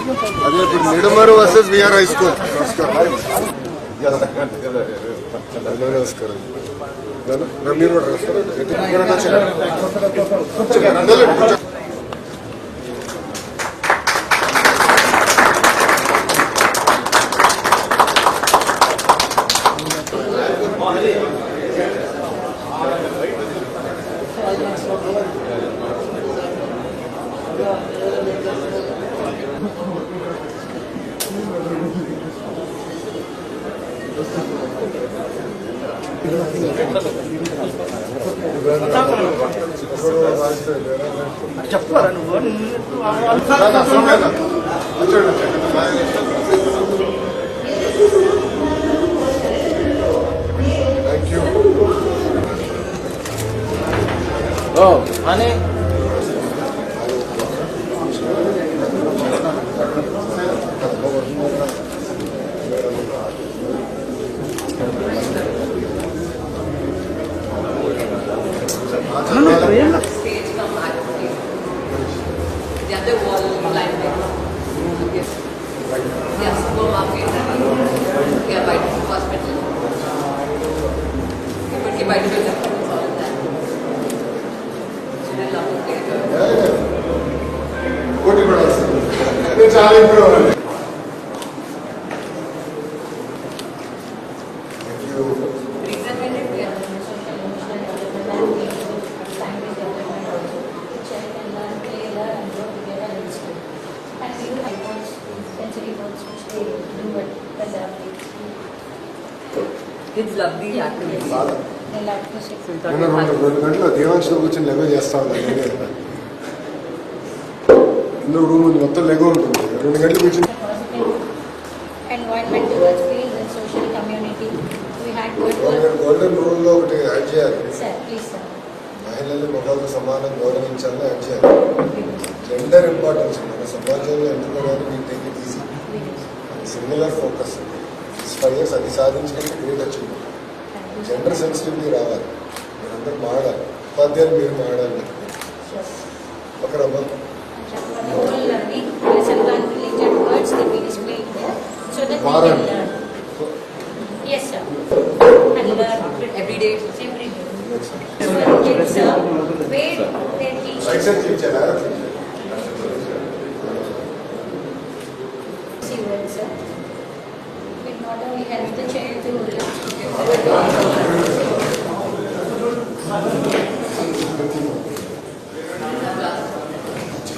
అదే ఇప్పుడు Nidamaru versus VR high school నమస్కారం నమస్కారం నా మీరు కూడా రాస్తారా? అందరూ కూర్చో. చెప్పరా నువ్వు రాదా, సోమేనా? కూర్చోండి. Thank you. అని मार्केट है या बाइट हॉस्पिटल इनकी बाइट पे जाता कोटी बड़ा ये चालीस करोड़ है Thank you. Kids love these activities. నేను రెండు రెండు గంటలు దేవాంశలో కూర్చొని లెగో చేస్తా ఉన్నాను నేనే. ఇందులో రూమ్ ఉంది మొత్తం లెగో ఉంటుంది రెండు గంటలు కూర్చొని environment towards field and social community. We had good work. Golden rule లో ఒకటి యాడ్ చేయాలి Sir, please, sir. మహిళల్ని మగవాళ్ళతో సమానం గౌరవించాలని యాడ్ చేయాలి జెండర్ ఇంపార్టెన్స్ మన సమాజంలో ఎందుకు కానీ మీకు take it easy singular focus five years అది సాధించడానికి గ్రేట్ అచీవ్మెంట్ జెండర్ సెన్సిటివిటీ రావాలి మీరందరూ మాడాలి ఉపాధ్యాయులు మీరు మాడాలి ఒకరమ్మా All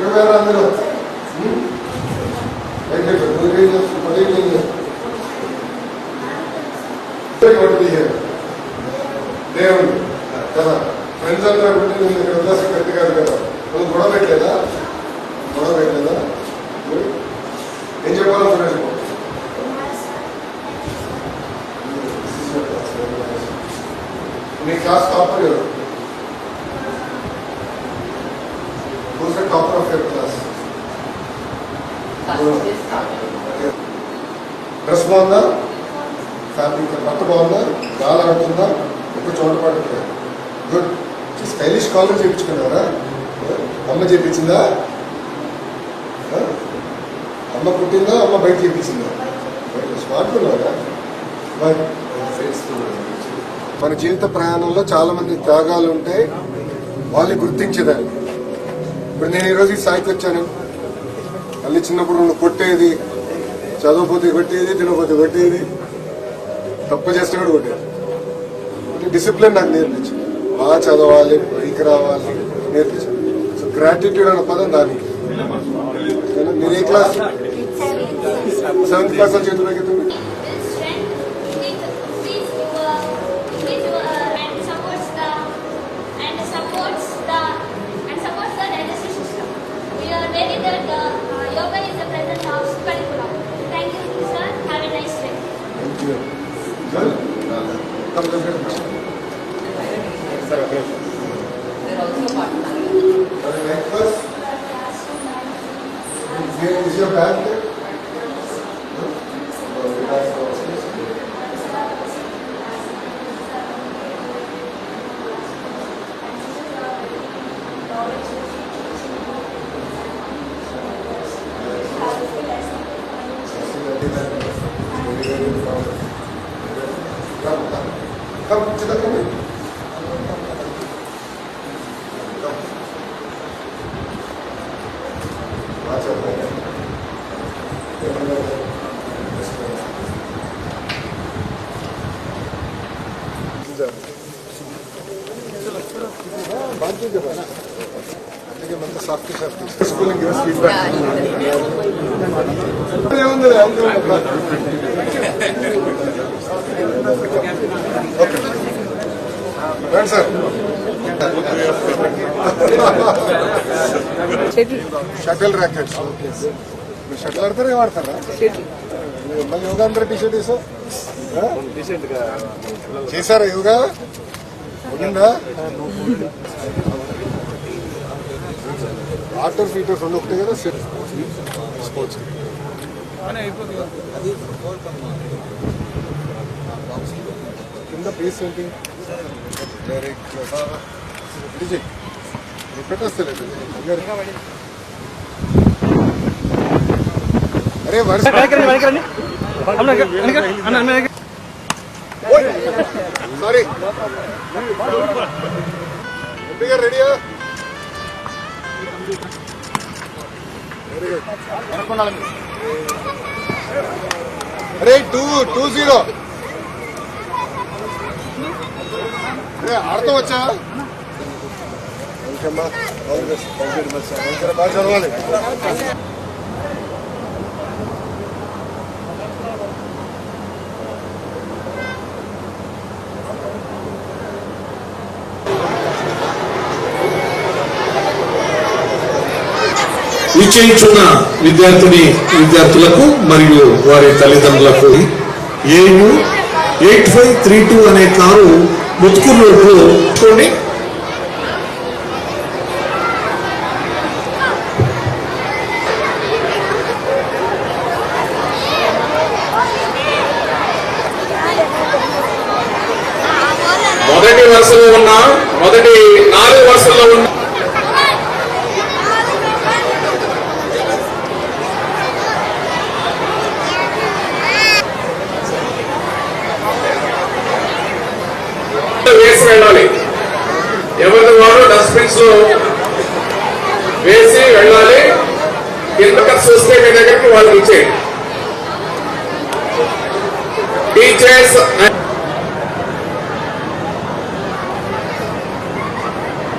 ఇరవై అందరూ దేవుడు. కదా. ఫ్రెండ్స్ అంతా పెట్టి నేను ఇక్కడ గట్టి కదా. నువ్వు గొడవ పెట్టలేదా గొడవ పెట్టలేదా Good. ఏం చెప్పాలనుకున్నాడు మీ క్లాస్ టాపర్ ఎవరు who's the topper of your class dress బాగుందా? ఫ్యాబ్రిక్ బట్ట బాగుందా? గాలి ఆడుతుందా ఎక్కువ చోట పడుతుంది? గుడ్ స్టైలిష్ కాలర్ చేయించుకున్నారా? అమ్మ చేయించిందా అమ్మ పుట్టిందా? అమ్మ బయట చేయించిందా స్మార్ట్ ఉన్నారా? మన జీవిత ప్రయాణంలో చాలా మంది త్యాగాలు ఉంటాయి. వాళ్ళు గుర్తించేదాన్ని. ఇప్పుడు నేను ఈరోజు ఈ స్థాయికి వచ్చాను. మళ్ళీ చిన్నప్పుడు నన్ను కొట్టేది చదవపోతే కొట్టేది తినకపోతే కొట్టేది తప్పు చేస్తే కూడా కొట్టేది. అంటే డిసిప్లిన్ నాకు నేర్పించింది. బాగా చదవాలి పైకి రావాలి నేర్పించింది. సో గ్రాటిట్యూడ్ అన్న పదం దానికి. మీరు ఏ క్లాస్ సెవెంత్ క్లాస్ చేతిలో చేతులు They're also partners. Sorry, your bag there? Come, Come, come, come, come, come. Shuttle rackets మీరు షటిల్ ఆడతారా ఏం ఆడతారా మళ్ళీ యోగా అందరూ టీ షర్ట్ వేసా చేశారా యోగా? ఉందా? ఆటర్ ఫీటర్ రెండు ఒకటే కదా సెట్ స్పోర్ట్స్ కింద ప్లేస్ ఏంటి విజయ్ పెట్టేస్తలేదు అరే వర్ష సారీ ఎంపీ గారు రెడీయా అరే టూ టూ జీరో. అరే వచ్చా? ఓకే అమ్మా. బాగా చదవాలి నిశ్చయించున్న విద్యార్థిని విద్యార్థులకు మరియు వారి తల్లిదండ్రులకు A U eight five three two అనే కారు ముత్కూరు రోడ్లో చూడండి మొదటి వరుసలో ఉన్న మొదటి నాలుగు వరుసల్లో ఉన్న వేసి వెళ్ళాలి ఎవరిది వారు డస్ట్బిన్స్ వేసి వెళ్ళాలి. కింద ఖర్చు వస్తే మీ దగ్గరికి వాళ్ళకి ఇచ్చేయండి టీచర్స్